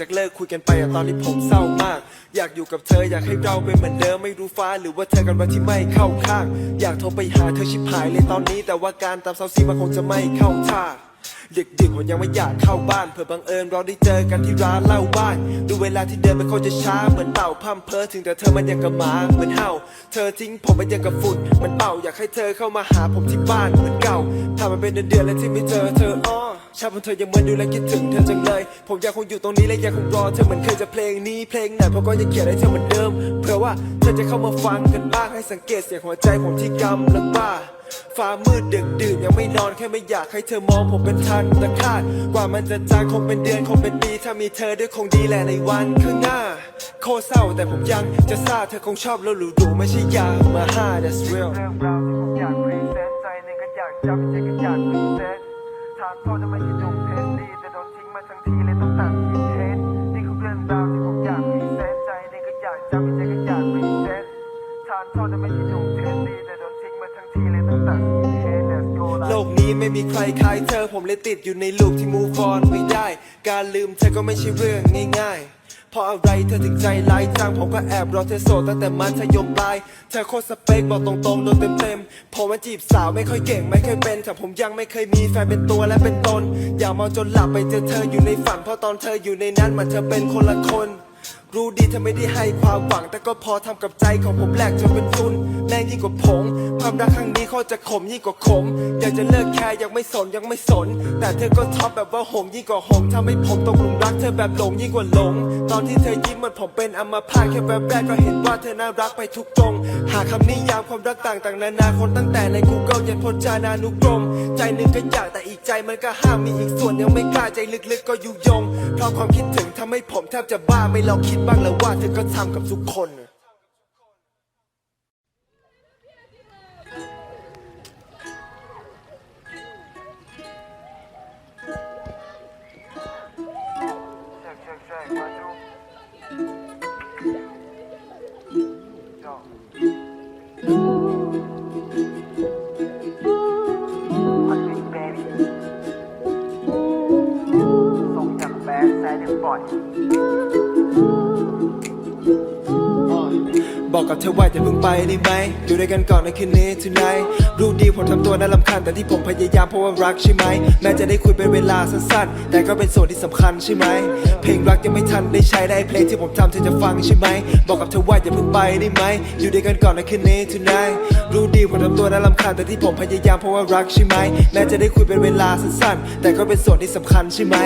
จากเลิกคุยกันไปอะตอนนี้ผมเศร้ามาก อยากอยู่กับเธออยากให้เราเป็นเหมือนเดิมไม่รู้ฟ้าหรือว่าเธอกันวันที่ไม่เข้าข้าง อยากโทรไปหาเธอชิบหายเลยตอนนี้ แต่ว่าการตามเซาซีมันคงจะไม่เข้าท่าดึกๆ ผมยังไม่อยากเข้าบ้านเผื่อบังเอิญเราได้เจอกันที่ร้านเหล้าบ้าน ดูเวลาที่เดินมันคงจะช้าเหมือนเต่าพัมเพอถึงแต่เธอมันยังกับหมาเหมือนเห่า เธอทิ้งผมมันยังกับฝุ่นมันเป่าอยากให้เธอเข้ามาหาผมที่บ้านเหมือนเก่าถ้ามันเป็นเดือนๆแล้วที่ไม่เจอเธออ้อชาบนเธอยังเหมือนดูและคิดถึงเธอจังเลย ผมอยากคงอยู่ตรงนี้และยังคงรอเธอเหมือนเคยจะเพลงนี้เพลงไหนผมก็ยังเขียนให้เธอเหมือนเดิม เพื่อว่าเธอจะเข้ามาฟังกันบ้างให้สังเกตเสียงหัวใจผมที่กำลังบ้าฟ้ามืดดึกดื่นยังไม่นอนแค่ไม่อยากให้เธอมองผมเป็นทันตะคาดกว่ามันจะจางคงเป็นเดือนคงเป็นปีถ้ามีเธอด้วยคงดีแหละในวันข้างหน้า โคเศร้าแต่ผมยังจะซาเธอคงชอบแล้วหรูดูไม่ใช่ยามาห้า that's real เรื่องราวที่ผมอยากพรีเซนต์ใจหนึ่งก็อยากจำใจก็อยาก ไม่มีใครคล้ายเธอผมเลยติดอยู่ในลูกที่ move on ไม่ได้ การลืมเธอก็ไม่ใช่เรื่องง่ายๆ เพราะอะไรเธอถึงใจร้ายจังผมก็แอบรอเธอโสดตั้งแต่มัธยมปลายเธอโคตรสเปคบอกตรงๆโดนเต็มๆผมมันจีบสาวไม่ค่อยเก่งไม่เคยเป็นแต่ผมยังไม่เคยมีแฟนเป็นตัวและเป็นตน อย่าเมาจนหลับไปเจอเธออยู่ในฝันเพราะตอนเธออยู่ในนั้นมันเธอเป็นคนละคนรู้ดีเธอไม่ได้ให้ความหวัง แต่ก็พอทำกับใจของผมแหลกจนเป็นทุนแรงยิ่งกว่าผงความรักครั้งนี้เขาจะขมยิ่งกว่าขม อยากจะเลิกแค่ยังไม่สนยังไม่สน แต่เธอก็ท็อปแบบว่าหงยิ่งกว่าหงทำให้ผมตกหลุมรักเธอแบบหลงยิ่งกว่าหลง ตอนที่เธอยิ้มเหมันผมเป็นอัมพาตแค่แวบแรกก็เห็นว่าเธอน่ารักไปทุกตรง หาคำนิยามความรักต่างๆนานาคนตั้งแต่ใน Google ยันพจานานุกรม ใจหนึ่งก็อยากแต่อีกใจมันก็ห้ามมีอีกส่วนยังไม่กล้าใจลึกๆ ก็ยุยงเพราะความคิดถึงทำให้ผมแทบจะบ้าไม่ลองคิดบ้างเลยว่าเธอก็ทำกับทุกคน Check check check มาดู Yo มันเป็น baby ทรงอย่างแบดแซดยังปล่อย กับเธอว่าจะเพิ่งไปได้ไหมอยู่ด้วยกันก่อนในคืนนี้ tonight รู้ดีผมทำตัวน่ารำคาญแต่ที่ผมพยายามเพราะว่ารักใช่ไหม แม้จะได้คุยเป็นเวลาสั้นๆ แต่ก็เป็นส่วนที่สำคัญใช่ไหม เพลงรักยังไม่ทันได้ใช้ได้เพลงที่ผมทำเธอจะฟังใช่ไหม บอกกับเธอว่าอย่าเพิ่งไปได้ไหม อยู่ด้วยกันก่อนในคืนนี้ tonight รู้ดีผมทำตัวน่ารำคาญแต่ที่ผมพยายามเพราะว่ารักใช่ไหม แม้จะได้คุยเป็นเวลาสั้นๆ แต่ก็เป็นส่วนที่สำคัญใช่ไหม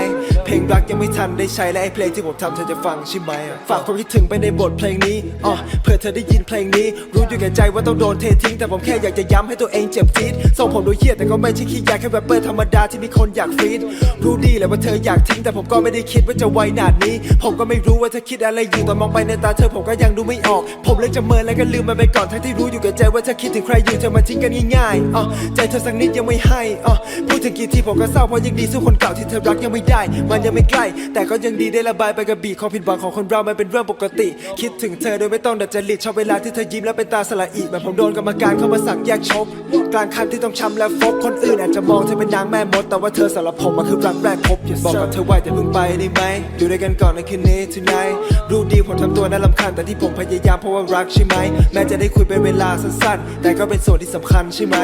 เพลงรักยังไม่ทันได้ใช้และไอ้เพลงที่ผมทำเธอจะฟังใช่ไหม ฝากความคิดถึงไปในบทเพลงนี้อ๋อเพื่อเธอได้ยินเพลงนี้ รู้อยู่แก่ใจว่าต้องโดนเททิ้งแต่ผมแค่อยากจะย้ำให้ตัวเองเจ็บจี๊ดส่งผมดูเหี้ยแต่ก็ไม่ใช่ขี้ยาแค่แรปเปอร์ธรรมดาที่มีคนอยากฟีดรู้ดีแหละว่าเธออยากทิ้งแต่ผมก็ไม่ได้คิดว่าจะไวหนาดนี้ ผมก็ไม่รู้ว่าเธอคิดอะไรอยู่ตอนมองไปในตาเธอผมก็ยังดูไม่ออก ผมเลยจะเมินแล้วก็ลืมมันไปก่อนทั้งที่รู้อยู่แก่ใจว่าเธอคิดถึงใครอยู่เธอมาทิ้งกันง่ายๆอ๋อใจเธอสักนิดยังไม่ให้อ๋อพูดถึงกี่ทีผมก็เศร้าเพราะยังดีสู้คนเก่าที่เธอรักยังไม่ได้ มันยังไม่ใกล้ แต่ก็ยังดีได้ระบายไปกับบีความผิดหวังของคนเรามันเป็นเรื่องปกติ คิดถึงเธอโดยไม่ต้องดัดจริตชอบเวลาที่เธอยิ้มแล้วเป็นตาสละอีแบบผมโดนกรรมการเข้ามาสั่งแยกชกกลางคันที่ต้องช้ำและฟกคนอื่นอาจจะมองเธอเป็นนางแม่มด แต่ว่าเธอสำหรับผมมันคือรักแรกพบบอกกับเธอว่าจะเพิ่งไปได้ไหมอยู่ด้วยกันก่อนในคืนนี้ tonight รู้ดีผมทำตัวน่ารำคาญแต่ที่ผมพยายามเพราะว่ารักใช่ไหม แม้จะได้คุยเป็นเวลาสั้นๆ แต่ก็เป็นส่วนที่สำคัญใช่ไหม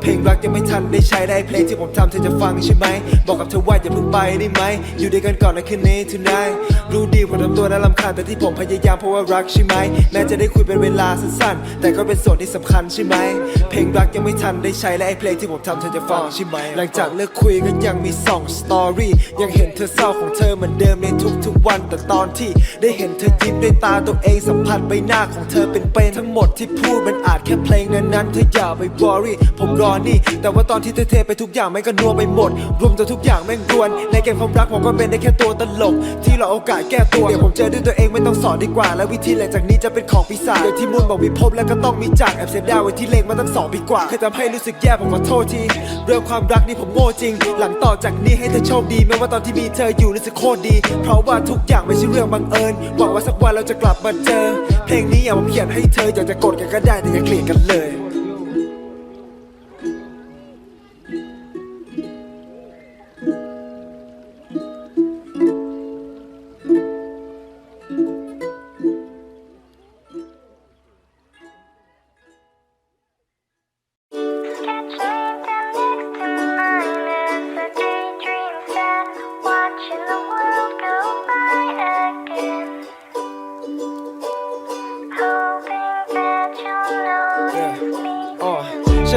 เพลงรักยังไม่ทันได้ใช้ได้เพลงที่ผมทำเธอจะฟังใช่ไหม บอกกับเธอว่าอย่าเพิ่งไปได้ไหม อยู่ด้วยกันก่อนในคืนนี้ tonight รู้ดีผมทำตัวน่ารำคาญแต่ที่ผมพยายามเพราะว่ารักใช่ไหม แม้จะได้คุยเป็นเวลาสั้นๆ แต่ก็เป็นส่วนที่สำคัญใช่ไหม เพลงรักยังไม่ทันได้ใช้และไอ้เพลงที่ผมทำเธอจะฟังใช่ไหม หลังจากเลิกคุยก็ยังมีสองสตอรี่ยังเห็นเธอเศร้าของเธอเหมือนเดิมในทุกๆวัน แต่ตอนที่ได้เห็นเธอยิ้มด้วยตาตัวเองสัมผัสใบหน้าของเธอเป็นเป็นทั้งหมดที่พูดมันอาจแค่เพลงนั้นๆเธออย่าไปวอรี่ผมรอนี่ แต่ว่าตอนที่เธอเทไปทุกอย่างแม่งก็นัวไปหมด รวมตัวทุกอย่างแม่งรวน ในเกมความรักผมก็เป็นได้แค่ตัวตลก ที่รอโอกาสแก้ตัวเดี๋ยวผมเจอด้วยตัวเองไม่ต้องสอนดีกว่า แล้ววิธีหลังจากนี้จะเป็นของปีศาจเดี๋ยวที่มุนบอกมีพบแล้วก็ต้องมีจากแอบเสียดายไว้ที่เลงมาตั้งสองปีกว่าเคยทำให้รู้สึกแย่ผมขอโทษที เรื่องความรักนี่ผมโง่จริง หลังต่อจากนี้ให้เธอโชคดีแม้ว่าตอนที่มีเธออยู่รู้สึกโคตรดี เพราะว่าทุกอย่างไม่ใช่เรื่องบังเอิญหวังว่าสักวันเราจะกลับมาเจอ เพลงนี้อย่าผมเขียนให้เธออยากจะกดกันก็ได้แต่อย่าเกลียดกันเลย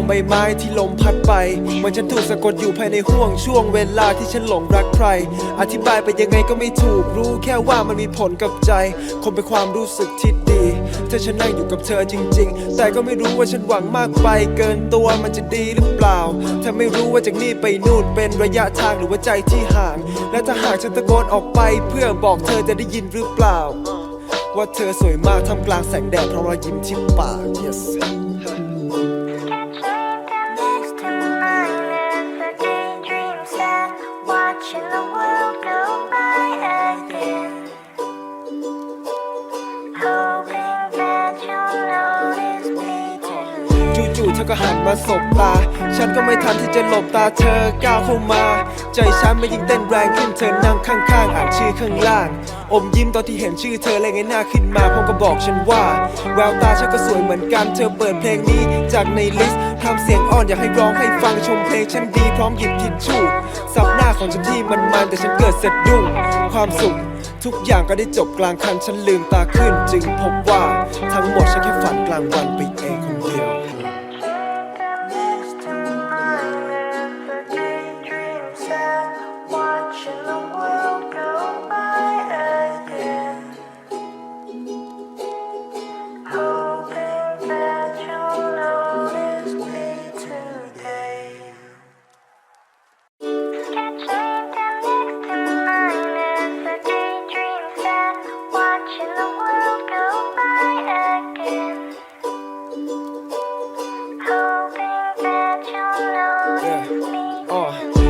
องใบไม้ที่ลมพัดไปเหมือนฉันถูกสะกดอยู่ภายในห่วงช่วงเวลาที่ฉันหลงรักใคร อธิบายไปยังไงก็ไม่ถูกรู้แค่ว่ามันมีผลกับใจ คงเป็นความรู้สึกที่ดีถ้าฉันนั่งอยู่กับเธอจริง ๆ แต่ก็ไม่รู้ว่าฉันหวังมากไป เกินตัวมันจะดีหรือเปล่า ถ้าไม่รู้ว่าจากนี่ไปนู่นเป็นระยะทางหรือว่าใจที่ห่าง และถ้าหากฉันตะโกนออกไปเพื่อบอกเธอจะได้ยินหรือเปล่า ว่าเธอสวยมากท่ามกลางแสงแดดเพราะรอยยิ้มที่ปาก yes มาสบตา ฉันก็ไม่ทันที่จะหลบตาเธอก้าวเข้ามา ใจฉันไม่ยิ่งเต้นแรงขึ้นเธอนั่งข้างๆอ่านชื่อข้างล่าง อมยิ้มตอนที่เห็นชื่อเธอและไงหน้าขึ้นมาพร้อมกับบอกฉันว่า แววตาฉันก็สวยเหมือนกัน เธอเปิดเพลงนี้จากในลิสต์ทำเสียงอ่อนอยากให้ร้องให้ฟังชมเพลงฉันดีพร้อมหยิบทิชชู่สับหน้าของฉันที่มันมันแต่ฉันเกิดสะดุ้งความสุขทุกอย่างก็ได้จบกลางคันฉันลืมตาขึ้น จึงพบว่าทั้งหมดฉันแค่ฝันกลางวันไปเอง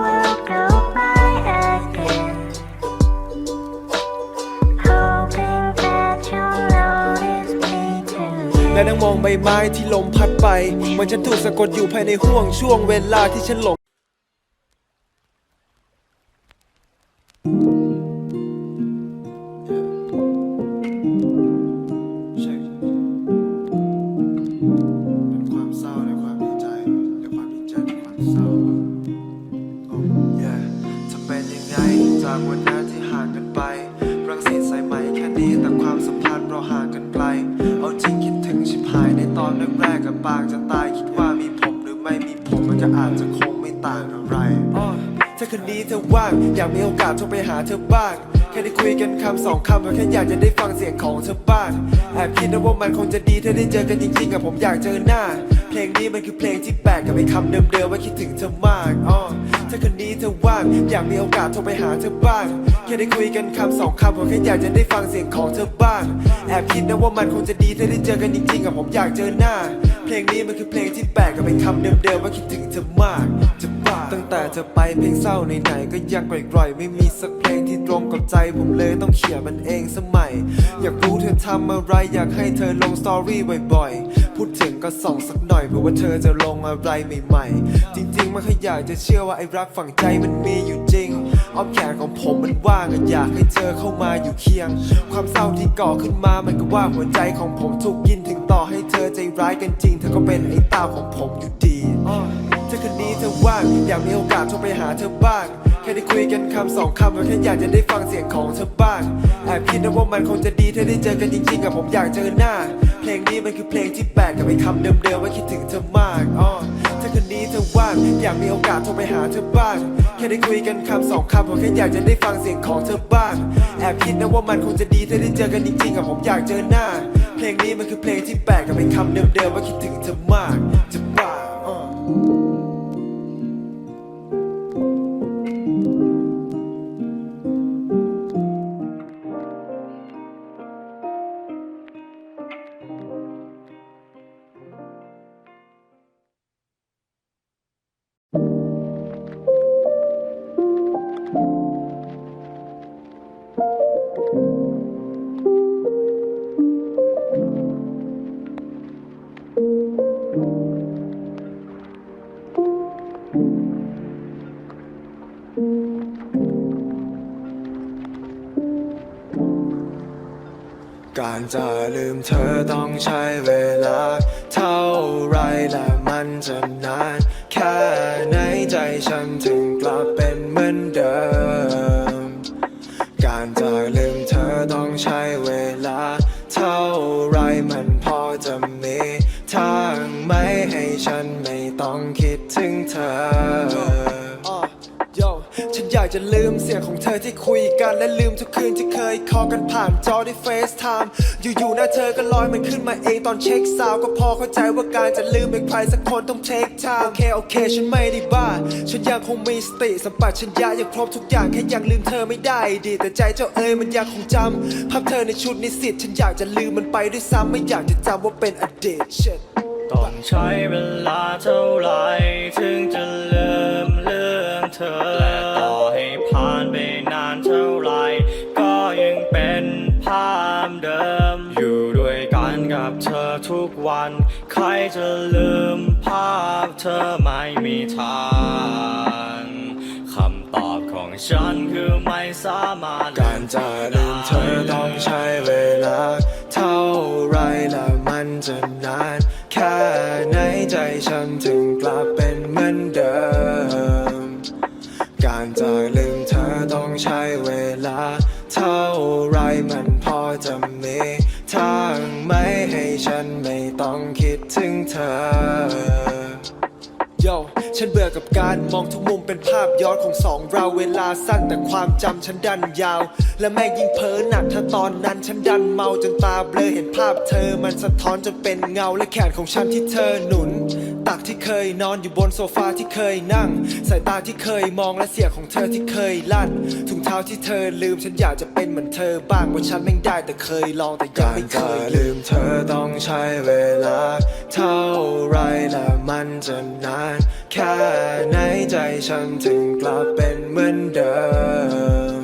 will go by again. Hoping that you'll notice me too. และนั่งมองใบไม้ที่ลมพัดไปเหมือนฉันถูกสะกดอยู่ภายในห่วงช่วงเวลาที่ฉันหลง ตายคิดว่ามีผมหรือไม่มีผมมันก็อาจจะคงไม่ต่างอะไรถ้าคืนนี้เธอว่างอยากมีโอกาสโทรไปหาเธอบ้างแค่ได้คุยกันคำสองคำก็แค่อยากจะได้ฟังเสียงของเธอบ้างแอบคิดนะว่ามันคงจะดีถ้าได้เจอกันจริงๆอะผมอยากเจอหน้า เพลงนี้มันคือเพลงที่แปลกกับไอ้คำเดิมๆว่าคิดถึงเธอมากอ้อถ้าคืนนี้เธอว่าง อยากมีโอกาสโทรไปหาเธอบ้าง แค่ได้คุยกันคำสองคำก็แค่อยากจะได้ฟังเสียงของเธอบ้าง แอบคิดนะว่ามันคงจะดีถ้าได้เจอกันจริงๆอะผมอยากเจอหน้า เพลงนี้มันคือเพลงที่แปลกกับไอ้คำเดิมๆว่าคิดถึงเธอมากจะบ้าตั้งแต่เธอไปเพลงเศร้าไหนๆก็ยังกร่อยๆไม่มีสักเพลงที่ตรงกับใจผมเลยต้องเขียนมันเองสมัย อยากรู้เธอทำอะไรอยากให้เธอลงสตอรี่บ่อยๆ พูดถึงก็ส่องสักหน่อยเผื่อว่าเธอจะลงอะไรใหม่ๆ จริงๆไม่ค่อยอยากจะเชื่อว่าไอ้รักฝังใจมันมีอยู่จริงอ้อมแขนของผมมันว่างอะอยากให้เธอเข้ามาอยู่เคียง ความเศร้าที่ก่อขึ้นมามันก็ว่าหัวใจของผมถูกกินถึงต่อให้เธอใจร้ายกันจริง เธอก็เป็นไอ้ตาของผมอยู่ดีอ้อถ้าคืนนี้เธอว่างอยากมีโอกาสโทรไปหาเธอบ้างแค่ค่ได้คุยกันคำสองคำก็แค่อยากจะได้ฟังเสียงของเธอบ้างแอบคิดนะว่ามันคงจะดีถ้าได้เจอกันจริงๆกับผมอยากเจอหน้า เพลงนี้มันคือเพลงที่แปลกกับไอ้คำเดิมๆว่าคิดถึงเธอมากอ้อถ้าคืนนี้เธอว่างอยากมีโอกาสโทรไปหาเธอบ้างแค่ได้คุยกันคำสองคำก็แค่อยากจะได้ฟังเสียงของเธอบ้างแอบคิดนะว่ามันคงจะดีถ้าได้เจอกันจริงๆกับผมอยากเจอหน้า เพลงนี้มันคือเพลงที่แปลกกับไอ้คำเดิมๆว่าคิดถึงเธอมากจะบ้าอ้อ การจะลืมเธอต้องใช้เวลา เท่าไรและมันจะนาน แค่ไหนใจฉันถึงกลับเป็นเหมือนเดิม การจะลืมเธอต้องใช้เวลา เท่าไรมันพอจะมีทางไหมให้ฉันไม่ต้องคิดถึงเธอากจะลืมเสียงของเธอที่คุยกัน และลืมทุกคืนที่เคยคอกันผ่านจอด้เฟซไทม์อยู่ๆหน้าเธอก็ลอยมันขึ้นมาเองตอนเช็คซาวก็พอเข้าใจว่าการจะลืมเป็นใครสักคนต้องเทคไทม์โอเคโอเคฉันไม่ได้บ้า ฉันยังคงมีสติสัมปชัญญะยังครบทุกอย่างแค่ยังลืมเธอไม่ได้ดี แต่ใจเจ้าเอ๋ยมันยังคงจำภาพเธอในชุดนิสิตฉันอยากจะลืมมันไปด้วยซ้ำไม่อยากจะจำว่าเป็นอดีตต้องใช้เวลาเท่าไหรถึงจะลืมเรื่องเธอ วัน ใครจะลืมภาพเธอไม่มีทางคำตอบของฉันคือไม่สามารถการจะลืมเธอต้องใช้เวลา เท่าไรและมันจะนาน แค่ไหนใจฉันถึงกลับเป็นเหมือนเดิม การจะลืมเธอต้องใช้เวลา เท่าไรมันพอจะมีทางไหมให้ฉันไม่ ต้องคิดถึงเธอโยฉันเบื่อกับการมองทุกมุมเป็นภาพย้อนของสองเราเวลาสั้นแต่ความจำฉันดันยาว และแม่ยิ่งเพ้อหนักถ้าตอนนั้นฉันดันเมาจนตาเบลอเห็นภาพเธอมันสะท้อนจนเป็นเงาและแขนของฉันที่เธอหนุน ตักที่เคยนอนอยู่บนโซฟาที่เคยนั่ง สายตาที่เคยมองและเสียงของเธอที่เคยลั่นถุงเท้าที่เธอลืมฉันอยากจะเป็นเหมือนเธอบ้างว่าฉันแม่ได้แต่เคยลองแต่ยังไม่เคยลืมเธอต้องใช้เวลา เท่าไรและมันจะนานแค่ไหนใจฉันถึงกลับเป็นเหมือนเดิม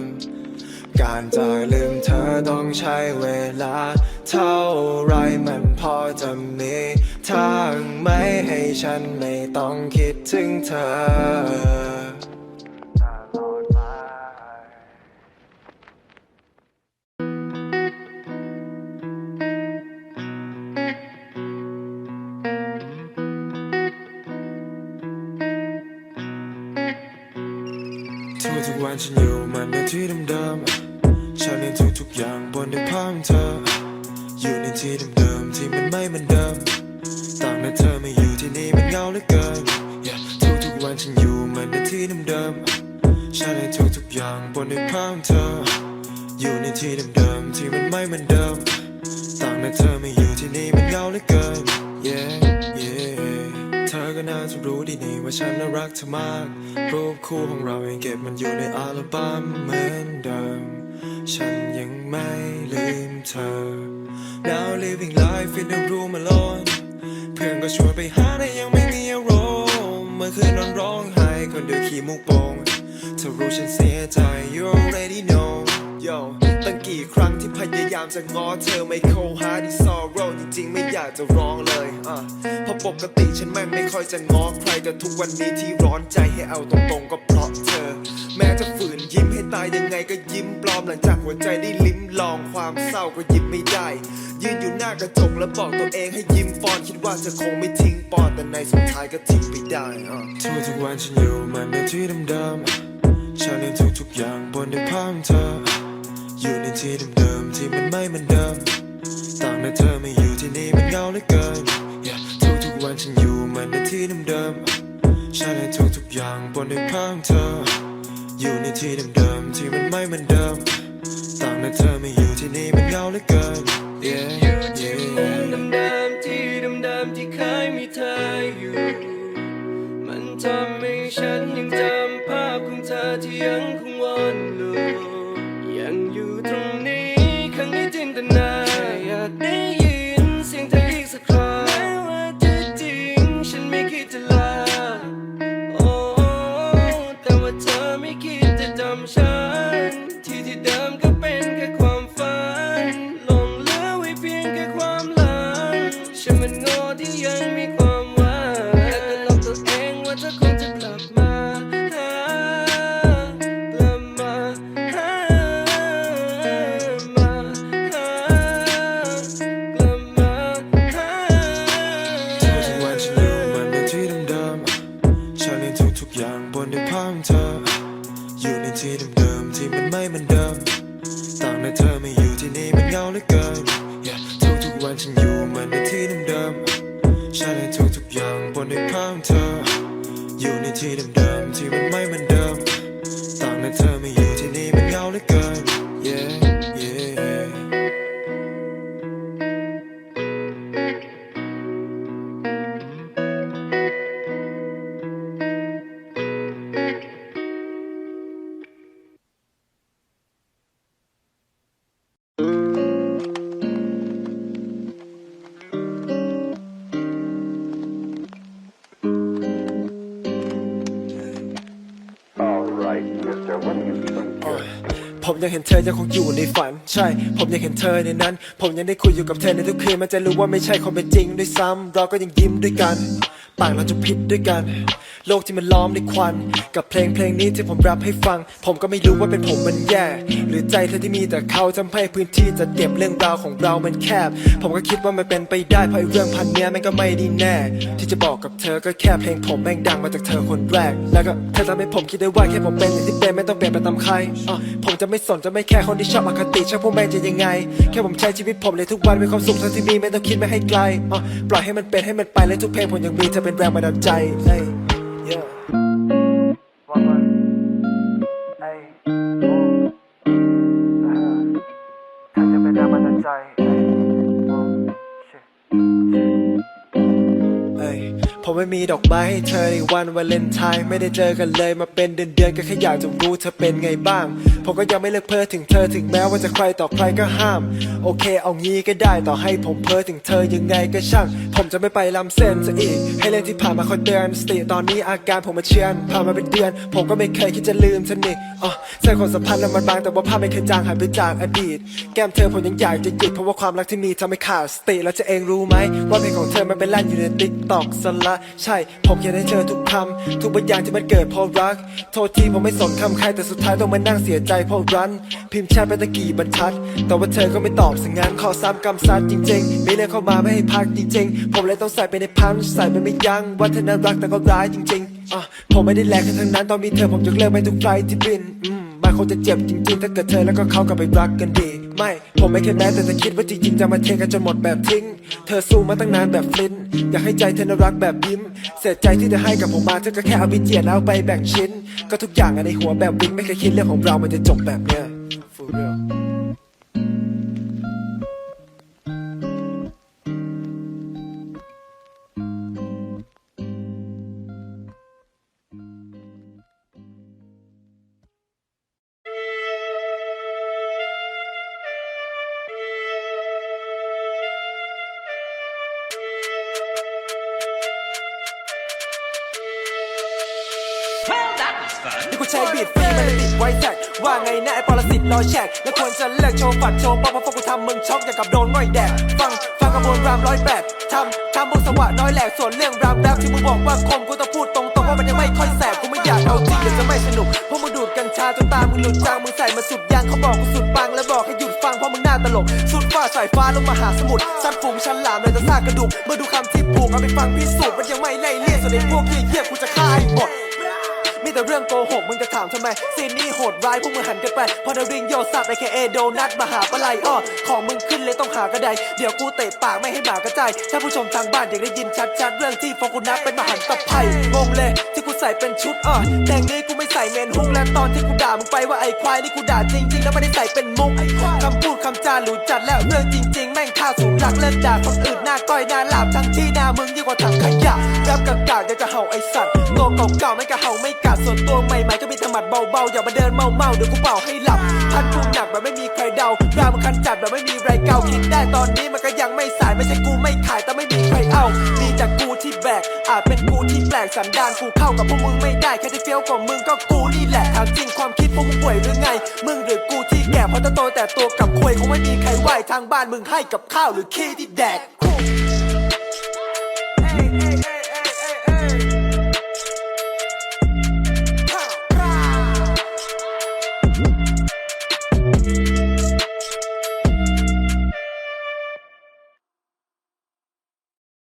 การจะลืมเธอต้องใช้เวลา เท่าไรมันพอจะมี ทางไหมให้ฉันไม่ต้องคิดถึงเธอตลอดไปทุกๆวันฉันอยู่มันในที่เดิมๆฉันในทุกทุกๆอย่างบนในภาพเธอ อยู่ในที่เดิมๆที่มันไม่เหมือนเดิม ต่างแต่เธอไม่อยู่ที่นี่มันเหงาเหลือเกิน yeah. ทุกทุกๆวันฉันอยู่เหมันในที่เดิมๆฉันในทุกทุกๆอย่างบนในภาพเธอ อยู่ในที่เดิมๆที่มันไม่เหมือนเดิมต่างแต่เธอไม่อยู่ที่นี่มันเหงาเหลือเกิน yeah yeah เธอก็น่าจะรู้ดีนี่ว่าฉันน่ารักเธอมาก รูปคู่ของเรายังเก็บมันอยู่ในอัลบั้มเหมือนเดิม ฉันยังไม่ลืมเธอ Now living life in the room alone เพื่อนก็ชวนไปหาแต่ยังไม่มีอารมณ์เมื่อคืนนอนร้องไห้คนเดียวขี้มุกโป่งเธอรู้ฉันเสียใจ you already know Yo ตั้งกี่ครั้งที่พยายามจะง้อเธอไม่เข้าหาที่ sorrow จริงๆ ไม่อยากจะร้องเลยอะเพราะปกติฉันไม่ไม่ค่อยจะง้อใครแต่ทุกวันนี้ที่ร้อนใจให้เอาตรงๆก็ แม้จะฝืนยิ้มให้ตายยังไงก็ยิ้มปลอมหลังจากหัวใจได้ลิ้มลองความเศร้าก็ยิ้มไม่ได้ ยืนอยู่หน้ากระจกแล้วบอกตัวเองให้ยิ้มฟอนคิดว่าเธอคงไม่ทิ้งปอนแต่ในสุดท้ายก็ทิ้งไปได้อะทุกทุกๆวันฉันอยู่มันในที่เดิมๆฉันเห็นทุกๆอย่างบนในภาพเธอ อยู่ในที่เดิมๆที่มันไม่เหมือนเดิมต่างแต่เธอไม่อยู่ที่นี่มันเหงาเหลือเกิน yeah, ทุกๆวันฉันอยู่เหมือนในที่เดิมๆฉันเห็นทุกๆอย่างบนในภาพเธอ อยู่ในที่เดิมๆที่มันไม่เหมือนเดิมต่างแต่เธอไม่อยู่ที่นี่มันเหงาเหลือเกิน yeah, อยู่ที่ yeah. มุมเดิมๆที่เดิมๆที่เคยมีเธออยู่ มันทำให้ฉันยังจำภาพของเธอที่ยังคงวนลู ดจ ฉันเห็นทุกๆอย่างบนในภาพเธอ อยู่ในที่เดิมๆที่มันไม่เหมือนเดิม อยังคงอยู่ในฝัน ใช่ ผมยังเห็นเธอในนั้น ผมยังได้คุยอยู่กับเธอในทุกคืนมันจะรู้ว่าไม่ใช่ความเป็นจริงด้วยซ้ำเราก็ยังยิ้มด้วยกัน ปากเราจะพิษด้วยกัน โลกที่มันล้อมด้วยควัน กับเพลงเพลงนี้ที่ผมรับให้ฟัง ผมก็ไม่รู้ว่าเป็นผมมันแย่ หรือใจเธอที่มีแต่เขาทำให้พื้นที่จะเก็บเรื่องราวของเรามันแคบ ผมก็คิดว่ามันเป็นไปได้เพราะไอ้เรื่องพันเนี้ยมันก็ไม่ดีแน่ ที่จะบอกกับเธอก็แค่เพลงผมแม่งดังมาจากเธอคนแรก แล้วก็เธอทำให้ผมคิดได้ว่าแค่ผมเป็นอย่างที่เป็นไม่ต้องเปลี่ยนไปตามใครอะผมจะไม่สนจะไม่แค่คนที่ชอบอคติช่างพวกแม่งจะยังไง แค่ผมใช้ชีวิตผมเลยทุกวันมีความสุขเท่าที่มีไม่ต้องคิดไม่ให้ไกลอะปล่อยให้มันเป็นให้มันไปและทุกเพลงผมยังมีเธอเป็นแรงบันดาลใจ yeah ผมไม่มีดอกไม้ให้เธอในวันวาเลนไทน์ไม่ได้เจอกันเลยมาเป็นเดือนเดือนก็แค่อยากจะรู้เธอเป็นไงบ้าง ผมก็ยังไม่เลิกเพ้อถึงเธอถึงแม้ว่าจะใครต่อใครก็ห้าม โอเคเอางี้ก็ได้ต่อให้ผมเพ้อถึงเธอยังไงก็ช่าง ผมจะไม่ไปล้ำเส้นซะอีก ให้เรื่องที่ผ่านมาคอยเตือนสติตอนนี้อาการผมมาเชือนผ่านมาเป็นเดือน ผมก็ไม่เคยคิดจะลืมเธอนี่อ๋อใช่ความสัมพันธ์มันบางแต่ว่าภาพไม่เคยจางหายไปจากอดีต แก้มเธอผมยังอยากจะหยิกเพราะว่าความรักที่มีทำให้ขาดสติแล้วจะเองรู้ไหมว่าเพลงของเธอมันเป็นลั่นอยู่ในติ๊กตอกสละใช่ ผมอยากให้เธอทุกคำทุกบางอย่างที่มันเกิดเพราะรัก โทษทีผมไม่สนคำใครแต่สุดท้ายต้องมานั่งเสียใจเพราะรัน พิมพ์แชทไปตะกี้บรรทัด แต่ว่าเธอก็ไม่ตอบสังงานขอซ้ำกำซัดจริงๆ มีเรื่องเข้ามาไม่ให้พักจริงๆ ผมเลยต้องใส่ไปในพันใส่ไปไม่ยั้งว่าเธอน่ารักแต่ก็ร้ายจริงๆอะผมไม่ได้แลกกันทั้งนั้นตอนมีเธอผมยกเลิกไปทุกไฟที่บินอืม มันคงจะเจ็บจริงๆ ถ้าเกิดเธอแล้วก็เขากลับไปรักกันดี ไม่ ผมไม่เคยแม้แต่จะคิดว่าจริงๆจะมาเทกันจนหมดแบบทิ้ง เธอสู้มาตั้งนานแบบฟลินต์อยากให้ใจเธอน่ารักแบบยิ้ม เสียใจที่เธอให้กับผมมาเธอก็แค่เอาไปเจียแล้วไปแบ่งชิ้น ก็ทุกอย่างในหัวแบบวิ่งไม่เคยคิดเรื่องของเรามันจะจบแบบเนี้ย ว่าไงนะไอ้ปรสิตรอแชกแล้วควรจะเลิกโชว์ฝัดโชว์ป๊อปเพราะกกูทำมึงช็อกอย่างกับโดนง่อยแดกฟังฟังกระบวนรามร้อยแปดทำทำบุสวะน้อยแหลกส่วนเรื่องรามแรปที่มึงบอกว่าคมกูต้องพูดตรงๆว่ามันยังไม่ค่อยแสบกูไม่อยากเอาจริงเดี๋ยวจะไม่สนุกพวกมึงดูดกัญชาจนตามึงหลุดจางมึงใส่มาสุดยางเขาบอกกูสุดปังแล้วบอกให้หยุดฟังเพราะมึงหน้าตลกสุดฟ้าสายฟ้าลงมาหาสมุทรซัดฝูงชั้นหลามเลยจะซากกระดูกเมาดูคำที่ผูกเอาไปฟังพิสูจน์มันยังไม่ไล่เลี่ยส่วนไอ้พวกเหี้ยๆกูจะฆ่าให้หมด แต่เรื่องโกหกมึงจะถามทำไมซีนนี้โหดร้ายพวกมึงหันกันไปพอดาริงโยสัตว์ไอเคเอโดนัทมาหาปลาไลอ้อของมึงขึ้นเลยต้องหากระไดเดี๋ยวกูเตะปากไม่ให้หมากระจายถ้าผู้ชมทางบ้านอยากได้ยินชัดๆเรื่องที่ฟอกูนัทเป็นมหันตภัยงงเลยที่กูใส่เป็นชุดอ้อแต่งนี้กูไม่ใส่เมนฮุกและตอนที่กูด่ามึงไปว่าไอ้ควายนี่กูด่าจริง ๆ แล้วไม่ได้ใส่เป็นมุกคำพูดคำจาหลุดจัดแล้วเรื่องจริง ๆ แม่งท่าสูงหลักเลิกด่าคนอื่นหน้าก้อยหน้าหลาบทั้งที่หน้ามึงยิ่งกว่าถังขยะ แรปกากาอยากจะเห่าไอสัตว์ตัวเก่าๆไม่กะเห่าไม่กัดส่วนตัวใหม่ๆก็มีถมัดเบาๆอย่ามาเดินเมาๆเดี๋ยวกูเป่าให้หลับพันกูหนักแบบไม่มีใครเดารามันคันจัดแบบไม่มีไรเกาคิดได้ตอนนี้มันก็ยังไม่สายไม่ใช่กูไม่ขายแต่ไม่มีใครเอามีแต่กูที่แบกอาจเป็นกูที่แปลกสันดานกูเข้ากับพวกมึงไม่ได้แค่ที่เฟี้ยวกว่ามึงก็กูนี่แหละถามจริงความคิดพวกมึงป่วยหรือไง มึงหรือกูที่แก่เพราะจะโตแต่ตัวกับควยคงไม่มีใครไหวทางบ้านมึงให้กับข้าวหรือขี้ที่แดก